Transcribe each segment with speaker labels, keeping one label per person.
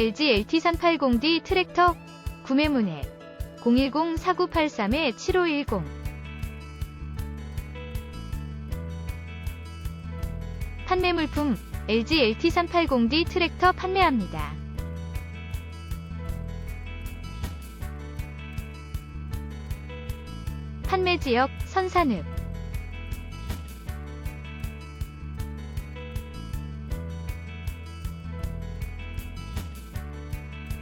Speaker 1: LG LT380D 트랙터 구매 문의 010-4983-7510 판매 물품 LG LT380D 트랙터 판매합니다. 판매 지역 선산읍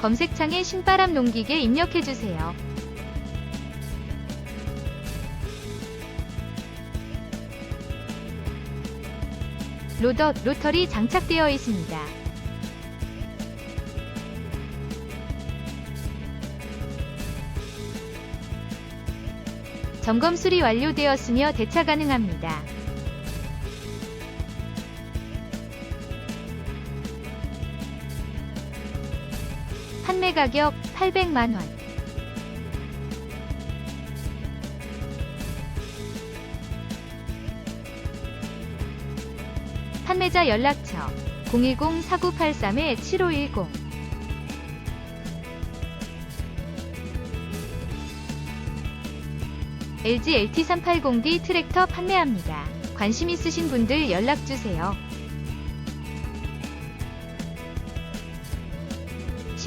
Speaker 1: 검색창에 신바람 농기계 입력해주세요. 로더, 로터리 장착되어 있습니다. 점검 수리 완료되었으며 대차 가능합니다. 판매 가격 800만 원. 판매자 연락처 010-4983-7510 LG LT380D 트랙터 판매합니다. 관심 있으신 분들 연락주세요.